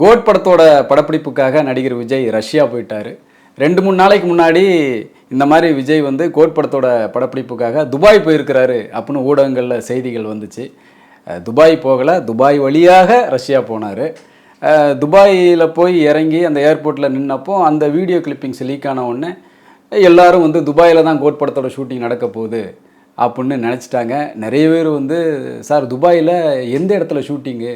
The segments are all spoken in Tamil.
கோட் படத்தோட படப்பிடிப்புக்காக நடிகர் விஜய் ரஷ்யா போயிட்டார். ரெண்டு மூணு நாளைக்கு முன்னாடி இந்த மாதிரி விஜய் வந்து கோட் படத்தோட படப்பிடிப்புக்காக துபாய் போயிருக்கிறாரு அப்படின்னு ஊடகங்களில் செய்திகள் வந்துச்சு. துபாய் போகலை துபாய் வழியாக ரஷ்யா போனார். துபாயில் போய் இறங்கி அந்த ஏர்போர்ட்டில் நின்னப்போ அந்த வீடியோ கிளிப்பிங்ஸ் லீக் ஆன உடனே எல்லோரும் வந்து துபாயில் தான் கோட் படத்தோட ஷூட்டிங் நடக்க போகுது அப்படின்னு நினச்சிட்டாங்க. நிறைய பேர் வந்து சார் துபாயில் எந்த இடத்துல ஷூட்டிங்கு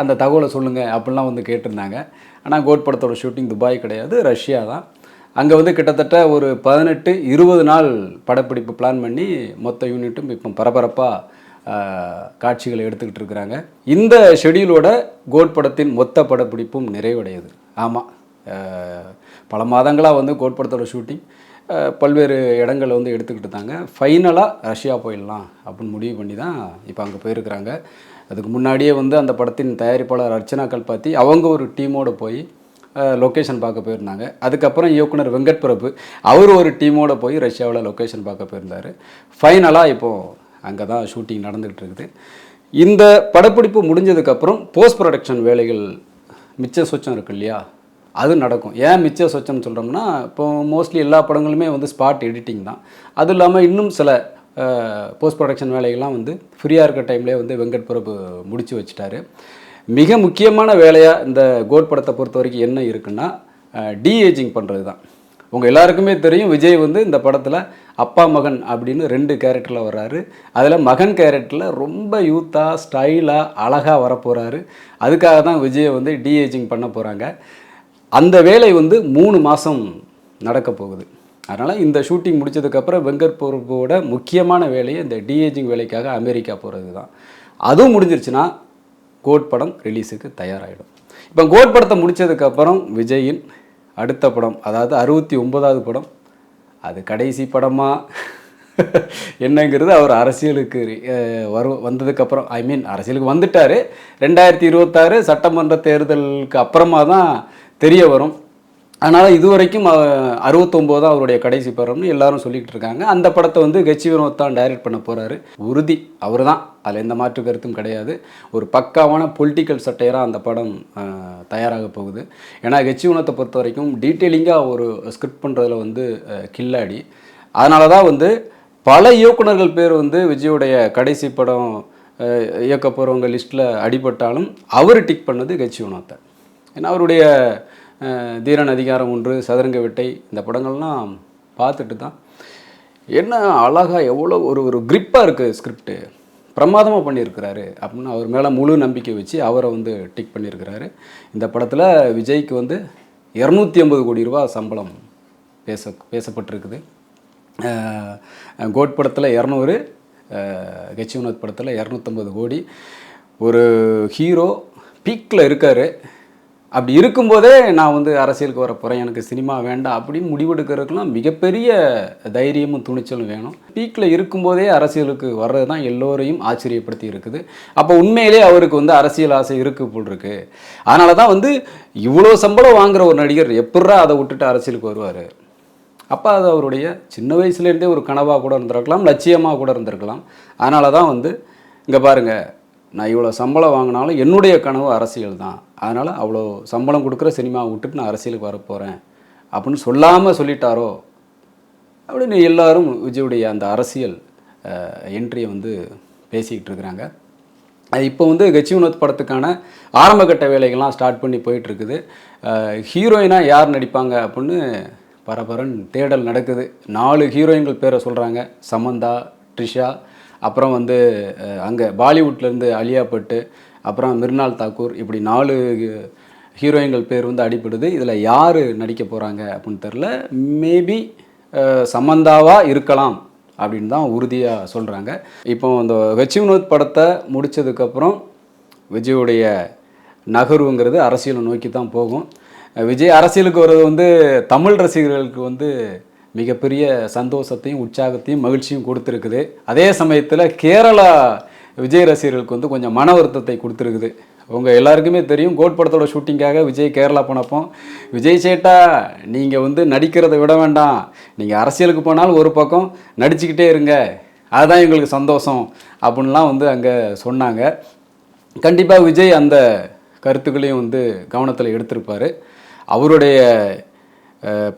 அந்த தகவலை சொல்லுங்கள் அப்படிலாம் வந்து கேட்டிருந்தாங்க. ஆனால் கோட் படத்தோட ஷூட்டிங் துபாய் கிடையாது ரஷ்யா தான். அங்கே வந்து கிட்டத்தட்ட ஒரு பதினெட்டு இருபது நாள் படப்பிடிப்பு பிளான் பண்ணி மொத்த யூனிட்டும் இப்போ பரபரப்பாக காட்சிகளை எடுத்துக்கிட்டு இருக்கிறாங்க. இந்த ஷெடியூலோட கோட் படத்தின் மொத்த படப்பிடிப்பும் நிறைவடையுது. ஆமாம் பல மாதங்களாக வந்து கோட் படத்தோட ஷூட்டிங் பல்வேறு இடங்களை வந்து எடுத்துக்கிட்டு இருந்தாங்க. ஃபைனலாக ரஷ்யா போயிடலாம் அப்படின்னு முடிவு பண்ணி தான் இப்போ அங்கே போயிருக்கிறாங்க. அதுக்கு முன்னாடியே வந்து அந்த படத்தின் தயாரிப்பாளர் அர்ச்சனா கல்பாத்தி அவங்க ஒரு டீமோடு போய் லொக்கேஷன் பார்க்க போயிருந்தாங்க. அதுக்கப்புறம் இயக்குனர் வெங்கட் பிரபு அவர் ஒரு டீமோடு போய் ரஷ்யாவில் லொக்கேஷன் பார்க்க போயிருந்தார். ஃபைனலாக இப்போது அங்கே தான் ஷூட்டிங் நடந்துகிட்டு இருக்குது. இந்த படப்பிடிப்பு முடிஞ்சதுக்கப்புறம் போஸ்ட் ப்ரொடக்ஷன் வேலைகள் மிச்ச சொச்சம் இருக்கு இல்லையா? அது நடக்கும். ஏன் மிச்ச சொச்சம்னு சொல்கிறோம்னா இப்போ மோஸ்ட்லி எல்லா படங்களுமே வந்து ஸ்பாட் எடிட்டிங் தான். அதுவும் இல்லாமல் இன்னும் சில போஸ்ட் ப்ரொடக்ஷன் வேலைகள்லாம் வந்து ஃப்ரீயாக இருக்க டைம்லேயே வந்து வெங்கட் பிரபு முடித்து வச்சுட்டாரு. மிக முக்கியமான வேலையாக இந்த கோட் படத்தை பொறுத்த வரைக்கும் என்ன இருக்குன்னா டிஏஜிங் பண்ணுறது தான் உங்கள் எல்லாருக்குமே தெரியும் விஜய் வந்து இந்த படத்தில் அப்பா மகன் அப்படின்னு ரெண்டு கேரக்டரில் வர்றாரு. அதில் மகன் கேரக்டரில் ரொம்ப யூத்தாக ஸ்டைலாக அழகாக வரப்போகிறாரு அதுக்காக தான் விஜயை வந்து டிஏஜிங் பண்ண போகிறாங்க அந்த வேலை வந்து மூணு மாதம் நடக்க போகுது. அதனால் இந்த ஷூட்டிங் முடிச்சதுக்கப்புறம் வெங்கட் பிரபுவோட முக்கியமான வேலையை இந்த டிஏஜிங் வேலைக்காக அமெரிக்கா போகிறது தான் அதுவும் முடிஞ்சிருச்சுன்னா கோட் படம் ரிலீஸுக்கு தயாராகிடும் இப்போ கோட் படத்தை முடித்ததுக்கப்புறம் விஜயின் அடுத்த படம் அதாவது அறுபத்தி ஒன்பதாவது படம் அது கடைசி படமா? என்னங்கிறது அவர் அரசியலுக்கு வரு வந்ததுக்கப்புறம் ஐ மீன் அரசியலுக்கு வந்துட்டார். ரெண்டாயிரத்தி இருபத்தாறு சட்டமன்ற தேர்தலுக்கு அப்புறமா தான் தெரிய வரும். அதனால் இதுவரைக்கும் அறுபத்தொம்போது தான் அவருடைய கடைசி படம்னு எல்லாரும் சொல்லிக்கிட்டு இருக்காங்க. அந்த படத்தை வந்து கட்சி வினோத் தான் டைரக்ட் பண்ண போகிறாரு உறுதி. அவர் தான் அதில் எந்த மாற்று கருத்தும் கிடையாது. ஒரு பக்காவான பொலிட்டிக்கல் சட்டையராக அந்த படம் தயாராக போகுது. ஏன்னா கட்சி வினோத்தை பொறுத்த வரைக்கும் டீட்டெயிலிங்காக ஒரு ஸ்கிரிப்ட் பண்ணுறதுல வந்து கில்லாடி. அதனால தான் வந்து பல இயக்குனர்கள் பேர் வந்து விஜயோடைய கடைசி படம் இயக்க போகிறவங்க லிஸ்ட்டில் அடிபட்டாலும் அவர் டிக் பண்ணது கட்சி வினோத்தை. ஏன்னா அவருடைய தீரன் அதிகாரம் ஒன்று சதுரங்க வெட்டை இந்த படங்கள்லாம் பார்த்துட்டு தான். என்ன அழகாக எவ்வளோ ஒரு ஒரு கிரிப்பாக இருக்குது ஸ்கிரிப்டு பிரமாதமாக பண்ணியிருக்கிறாரு அப்படின்னு அவர் மேலே முழு நம்பிக்கை வச்சு அவரை வந்து டிக் பண்ணியிருக்கிறாரு. இந்த படத்தில் விஜய்க்கு வந்து இரநூத்தி ஐம்பது கோடி ரூபா சம்பளம் பேச பேசப்பட்டிருக்குது. கோட் படத்தில் இரநூறு கட்சி வினோத் படத்தில் இரநூத்தம்பது கோடி. ஒரு ஹீரோ பீக்கில் இருக்கார். அப்படி இருக்கும்போதே நான் வந்து அரசியலுக்கு வர போகிறேன் எனக்கு சினிமா வேண்டாம் அப்படின்னு முடிவெடுக்கிறதுக்கெல்லாம் மிகப்பெரிய தைரியமும் துணிச்சலும் வேணும். பீக்கில் இருக்கும்போதே அரசியலுக்கு வர்றது தான் எல்லோரையும் ஆச்சரியப்படுத்தி இருக்குது. அப்போ உண்மையிலே அவருக்கு வந்து அரசியல் ஆசை இருக்கு போல் இருக்கு. அதனால தான் வந்து இவ்வளோ சம்பளம் வாங்குற ஒரு நடிகர் எப்பட்றா அதை விட்டுட்டு அரசியலுக்கு வருவார்? அப்போ அது அவருடைய சின்ன வயசுலேருந்தே ஒரு கனவாக கூட இருந்திருக்கலாம் லட்சியமாக கூட இருந்திருக்கலாம். அதனால தான் வந்து இங்கே பாருங்கள் நான் இவ்வளோ சம்பளம் வாங்கினாலும் என்னுடைய கனவு அரசியல் தான் அதனால் அவ்வளோ சம்பளம் கொடுக்குற சினிமாவை விட்டுட்டு நான் அரசியலுக்கு வரப்போகிறேன் அப்படின்னு சொல்லாமல் சொல்லிட்டாரோ அப்படின்னு எல்லோரும் விஜயுடைய அந்த அரசியல் என்ட்ரியை வந்து பேசிக்கிட்டு இருக்கிறாங்க. இப்போ வந்து கட்சி வினோத் படத்துக்கான ஆரம்பகட்ட வேலைகள்லாம் ஸ்டார்ட் பண்ணி போயிட்டுருக்குது ஹீரோயினாக யார் நடிப்பாங்க அப்படின்னு பரபரன் தேடல் நடக்குது. நாலு ஹீரோயின்கள் பேரை சொல்கிறாங்க சமந்தா ட்ரிஷா அப்புறம் வந்து அங்கே பாலிவுட்லேருந்து அலியா பட்டு அப்புறம் மிர்னால் தாக்கூர் இப்படி நாலு ஹீரோயின்கள் பேர் வந்து அடிப்படுது இதில் யார் நடிக்க போகிறாங்க அப்படின்னு தெரில மேபி சமந்தாவாக இருக்கலாம் அப்படின்னு தான் உறுதியாக சொல்கிறாங்க இப்போ அந்த வெச்சி வினோத் படத்தை முடித்ததுக்கப்புறம் விஜயுடைய நகர்வுங்கிறது அரசியலை நோக்கி தான் போகும். விஜய் அரசியலுக்கு வர்றது வந்து தமிழ் ரசிகர்களுக்கு வந்து மிகப்பெரிய சந்தோஷத்தையும் உற்சாகத்தையும் மகிழ்ச்சியும் கொடுத்துருக்குது. அதே சமயத்தில் கேரளா விஜய் ரசிகர்களுக்கு வந்து கொஞ்சம் மன வருத்தத்தை கொடுத்துருக்குது. உங்கள் எல்லாருக்குமே தெரியும் கோட் படத்தோட ஷூட்டிங்காக விஜய் கேரளா போனப்போ விஜய் சேட்டா நீங்கள் வந்து நடிக்கிறதை விட வேண்டாம். நீங்கள் அரசியலுக்கு போனாலும் ஒரு பக்கம் நடிச்சுக்கிட்டே இருங்க. அதுதான் எங்களுக்கு சந்தோஷம் அப்படின்லாம் வந்து அங்கே சொன்னாங்க. கண்டிப்பாக விஜய் அந்த கருத்துக்களையும் வந்து கவனத்தில் எடுத்திருப்பார். அவருடைய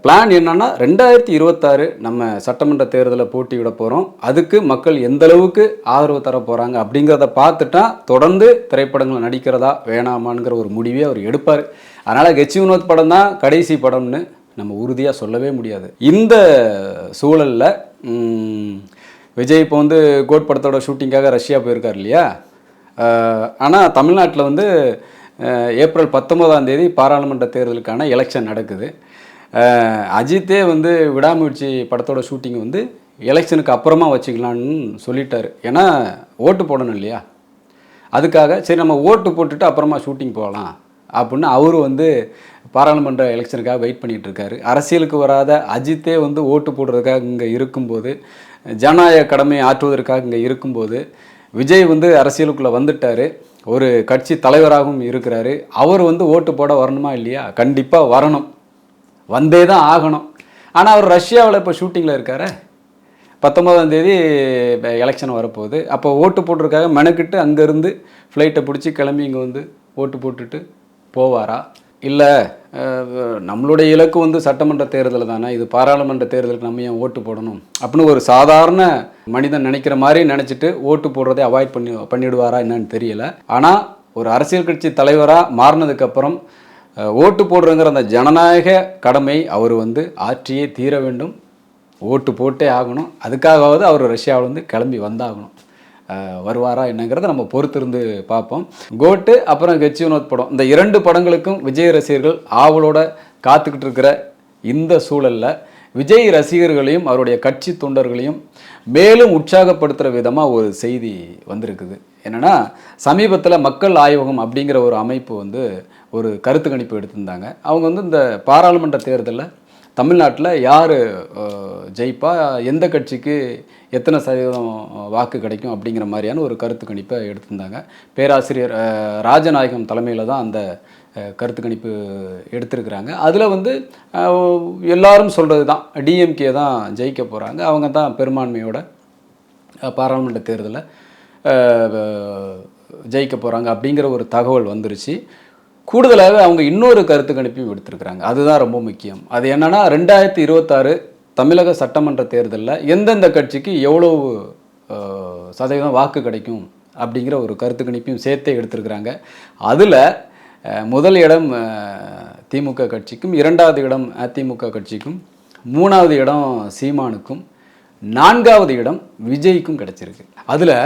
பிளான் என்னென்னா ரெண்டாயிரத்தி இருபத்தாறு நம்ம சட்டமன்ற தேர்தலில் போட்டியிட போகிறோம் அதுக்கு மக்கள் எந்த அளவுக்கு ஆதரவு தர போகிறாங்க அப்படிங்கிறத பார்த்துட்டா தொடர்ந்து திரைப்படங்கள் நடிக்கிறதா வேணாமாங்கிற ஒரு முடிவே அவர் எடுப்பார். அதனால் கெச்சி வினோத் படம் தான் கடைசி படம்னு நம்ம உறுதியாக சொல்லவே முடியாது. இந்த சூழலில் விஜய் இப்போ வந்து கோட் படத்தோட ஷூட்டிங்காக ரஷ்யா போயிருக்கார் இல்லையா? ஆனால் தமிழ்நாட்டில் வந்து ஏப்ரல் பத்தொன்பதாம் தேதி பாராளுமன்ற தேர்தலுக்கான எலெக்ஷன் நடக்குது. அஜித்தே வந்து விடாமுயற்சி படத்தோட ஷூட்டிங் வந்து எலெக்ஷனுக்கு அப்புறமா வச்சுக்கலான்னு சொல்லிட்டாரு. ஏன்னா ஓட்டு போடணும் இல்லையா? அதுக்காக சரி நம்ம ஓட்டு போட்டுட்டு அப்புறமா ஷூட்டிங் போகலாம் அப்படின்னு அவர் வந்து பாராளுமன்ற எலெக்ஷனுக்காக வெயிட் பண்ணிகிட்ருக்காரு இருக்காரு. அரசியலுக்கு வராத அஜித்தே வந்து ஓட்டு போடுறதுக்காக இங்கே இருக்கும்போது ஜனநாயக கடமையை ஆற்றுவதற்காக இங்கே இருக்கும்போது விஜய் வந்து அரசியலுக்குள்ளே வந்துட்டார். ஒரு கட்சி தலைவராகவும் இருக்கிறாரு. அவர் வந்து ஓட்டு போட வரணுமா இல்லையா? கண்டிப்பாக வரணும். வந்தே தான் ஆகணும். ஆனால் அவர் ரஷ்யாவில் இப்போ ஷூட்டிங்கில் இருக்காரு. பத்தொம்போதாம் தேதி எலெக்ஷன் வரப்போகுது. அப்போ ஓட்டு போட்டிருக்காக மெனக்கிட்டு அங்கேருந்து ஃப்ளைட்டை பிடிச்சி கிளம்பி இங்கே வந்து ஓட்டு போட்டுட்டு போவாரா? இல்லை நம்மளுடைய இலக்கு வந்து சட்டமன்ற தேர்தல் தானே? இது பாராளுமன்ற தேர்தலுக்கு நம்ம ஏன் ஓட்டு போடணும்? அப்படின்னு ஒரு சாதாரண மனிதன் நினைக்கிற மாதிரி நினச்சிட்டு ஓட்டு போடுறதை அவாய்ட் பண்ணி பண்ணிடுவாரா என்னன்னு தெரியல. ஆனால் ஒரு அரசியல் கட்சி தலைவராக மாறினதுக்கப்புறம் ஓட்டு போடுறங்கிற அந்த ஜனநாயக கடமை அவர் வந்து ஆற்றியே தீர வேண்டும். ஓட்டு போட்டே ஆகணும். அதுக்காகவாவது அவர் ரஷ்யாவில் வந்து கிளம்பி வந்தாகணும். வருவாரா என்னங்கிறத நம்ம பொறுத்திருந்து பார்ப்போம். கோட்டு அப்புறம் கெச்சி வினோத் படம். இந்த இரண்டு படங்களுக்கும் விஜய் ரசிகர்கள் ஆவலோட காத்துக்கிட்டு இருக்கிற இந்த சூழலில் விஜய் ரசிகர்களையும் அவருடைய கட்சி தொண்டர்களையும் மேலும் உற்சாகப்படுத்துகிற விதமாக ஒரு செய்தி வந்திருக்குது. என்னென்னா சமீபத்தில் மக்கள் ஆய்வகம் அப்படிங்கிற ஒரு அமைப்பு வந்து ஒரு கருத்து கணிப்பு எடுத்திருந்தாங்க. அவங்க வந்து இந்த பாராளுமன்ற தேர்தலில் தமிழ்நாட்டில் யார் ஜெயிப்பா எந்த கட்சிக்கு எத்தனை சதவீதம் வாக்கு கிடைக்கும் அப்படிங்கிற மாதிரியான ஒரு கருத்து கணிப்பை எடுத்திருந்தாங்க. பேராசிரியர் ராஜநாயகம் தலைமையில் தான் அந்த கருத்து கணிப்பு எடுத்திருக்கிறாங்க. அதில் வந்து எல்லாரும் சொல்கிறது தான். டிஎம்கே தான் ஜெயிக்க போகிறாங்க அவங்க தான் பெரும்பான்மையோட பாராளுமன்ற தேர்தலில் ஜெயிக்க போகிறாங்க அப்படிங்கிற ஒரு தகவல் வந்துருச்சு. கூடுதலாக அவங்க இன்னொரு கருத்து கணிப்பையும் விடுத்திருக்கிறாங்க. அதுதான் ரொம்ப முக்கியம். அது என்னன்னா ரெண்டாயிரத்தி இருபத்தாறு தமிழக சட்டமன்ற தேர்தலில் எந்தெந்த கட்சிக்கு எவ்வளோ சதவீதம் வாக்கு கிடைக்கும் அப்படிங்கிற ஒரு கருத்து கணிப்பையும் சேர்த்தே எடுத்திருக்கிறாங்க. அதில் முதல் இடம் திமுக கட்சிக்கும் இரண்டாவது இடம் அதிமுக கட்சிக்கும் மூணாவது இடம் சீமானுக்கும் நான்காவது இடம் விஜய்க்கும் கிடைச்சிருக்கு. அதில்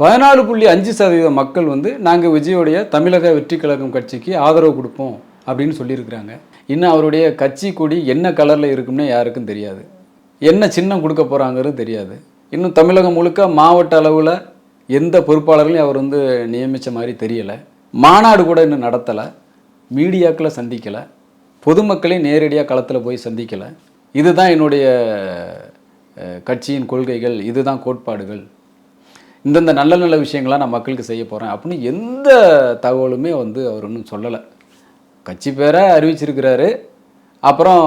பதினாலு புள்ளி அஞ்சு சதவீத மக்கள் வந்து நாங்கள் விஜயோடைய தமிழக வெற்றி கழகம் கட்சிக்கு ஆதரவு கொடுப்போம் அப்படின்னு சொல்லியிருக்கிறாங்க. இன்னும் அவருடைய கட்சி கொடி என்ன கலரில் இருக்கும்னு யாருக்கும் தெரியாது. என்ன சின்னம் கொடுக்க போகிறாங்கிறது தெரியாது. இன்னும் தமிழகம் முழுக்க மாவட்ட அளவில் எந்த பொறுப்பாளர்களையும் அவர் வந்து நியமித்த மாதிரி தெரியலை. மாநாடு கூட இன்னும் நடத்தலை. மீடியாக்களை சந்திக்கலை. பொதுமக்களையும் நேரடியாக களத்தில் போய் சந்திக்கலை. இதுதான் என்னுடைய கட்சியின் கொள்கைகள். இதுதான் கோட்பாடுகள். இந்தந்த நல்ல நல்ல விஷயங்களாக நான் மக்களுக்கு செய்ய போகிறேன் அப்படின்னு எந்த தகவலுமே வந்து அவர் ஒன்றும் சொல்லலை. கட்சி பேரை அறிவிச்சிருக்கிறாரு. அப்புறம்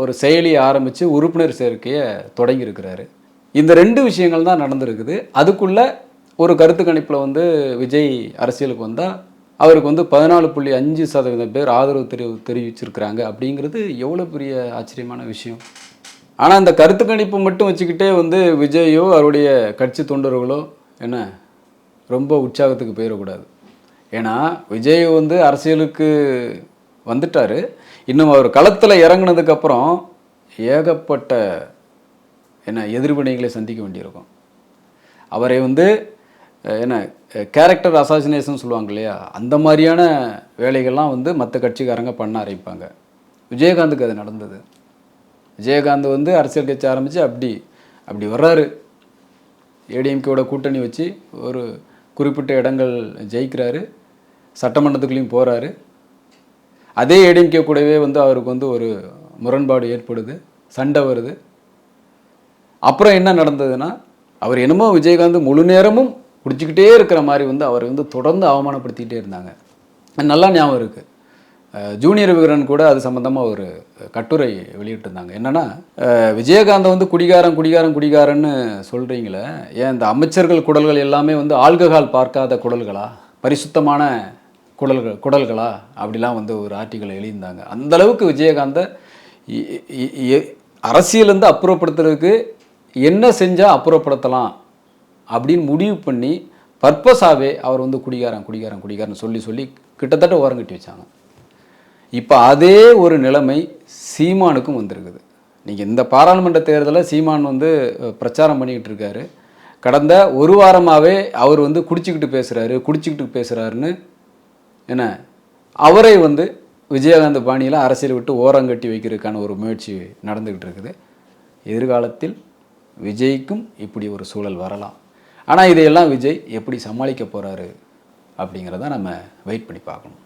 ஒரு செயலியை ஆரம்பித்து உறுப்பினர் சேர்க்கையை தொடங்கியிருக்கிறாரு. இந்த ரெண்டு விஷயங்கள் தான் நடந்திருக்குது. அதுக்குள்ளே ஒரு கருத்து கணிப்பில் வந்து விஜய் அரசியலுக்கு வந்தால் அவருக்கு வந்து பதினாலு புள்ளி அஞ்சு சதவீதம் பேர் ஆதரவு தெரிவி தெரிவிச்சிருக்கிறாங்க அப்படிங்கிறது எவ்வளோ பெரிய ஆச்சரியமான விஷயம். ஆனால் அந்த கருத்து கணிப்பு மட்டும் வச்சுக்கிட்டே வந்து விஜயோ அவருடைய கட்சி தொண்டர்களோ என்ன ரொம்ப உற்சாகத்துக்கு போயிடக்கூடாது. ஏன்னா விஜய் வந்து அரசியலுக்கு வந்துட்டார். இன்னும் அவர் களத்தில் இறங்குனதுக்கப்புறம் ஏகப்பட்ட என்ன எதிர்வினைகளை சந்திக்க வேண்டியிருக்கும். அவரை வந்து என்ன கேரக்டர் அசாசினேஷன் சொல்லுவாங்க இல்லையா? அந்த மாதிரியான வேலைகள்லாம் வந்து மற்ற கட்சிக்காரங்க பண்ண ஆரம்பிப்பாங்க. விஜயகாந்துக்கு அது நடந்தது. விஜயகாந்த் வந்து அரசியல் கட்சி ஆரம்பித்து அப்படி அப்படி வர்றாரு. ஏடிஎம்கேவோட கூட்டணி வச்சு ஒரு குறிப்பிட்ட இடங்கள் ஜெயிக்கிறாரு. சட்டமன்றத்துக்குள்ளேயும் போகிறாரு அதே ஏடிஎம்கே கூடவே வந்து அவருக்கு வந்து ஒரு முரண்பாடு ஏற்படுது. சண்டை வருது. அப்புறம் என்ன நடந்ததுன்னா அவர் என்னமோ விஜயகாந்த் முழு நேரமும் குடிச்சிக்கிட்டே இருக்கிற மாதிரி வந்து அவர் வந்து தொடர்ந்து அவமானப்படுத்திக்கிட்டே இருந்தாங்க. நல்லா ஞாபகம் இருக்குது ஜூனியர் விகரன் கூட அது சம்மந்தமாக ஒரு கட்டுரை வெளியிட்டிருந்தாங்க. என்னென்னா விஜயகாந்தை விஜயகாந்த் வந்து குடிகாரன் குடிகாரன் குடிகாரன்னு சொல்கிறீங்களே ஏன் இந்த அமைச்சர்கள் குடல்கள் எல்லாமே வந்து ஆல்கஹால் பார்க்காத குடல்களா? பரிசுத்தமான குடல்கள் குடல்களா? அப்படிலாம் வந்து ஒரு ஆர்டிக்கல் எழுதியிருந்தாங்க. அந்தளவுக்கு விஜயகாந்தை அரசியலேருந்து அப்புறப்படுத்துறதுக்கு என்ன செஞ்சால் அப்புறப்படுத்தலாம் அப்படின்னு முடிவு பண்ணி பர்பஸாகவே அவர் வந்து குடிகாரன் குடிகாரன் குடிகாரன் சொல்லி சொல்லி கிட்டத்தட்ட ஓரங்கட்டி வச்சாங்க. இப்போ அதே ஒரு நிலைமை சீமானுக்கும் வந்திருக்குது. நீங்கள் இந்த பாராளுமன்ற தேர்தலில் சீமான் வந்து பிரச்சாரம் பண்ணிக்கிட்டு இருக்காரு. கடந்த ஒரு வாரமாகவே அவர் வந்து குடிச்சிக்கிட்டு பேசுகிறாரு குடிச்சிக்கிட்டு பேசுகிறாருன்னு என்ன அவரை வந்து விஜயகாந்த் பாணியில் அரசியல் விட்டு ஓரங்கட்டி வைக்கிறதுக்கான ஒரு முயற்சி நடந்துக்கிட்டு இருக்குது. எதிர்காலத்தில் விஜய்க்கும் இப்படி ஒரு சூழல் வரலாம். ஆனால் இதையெல்லாம் விஜய் எப்படி சமாளிக்க போகிறாரு அப்படிங்கிறத நம்ம வெயிட் பண்ணி பார்க்கணும்.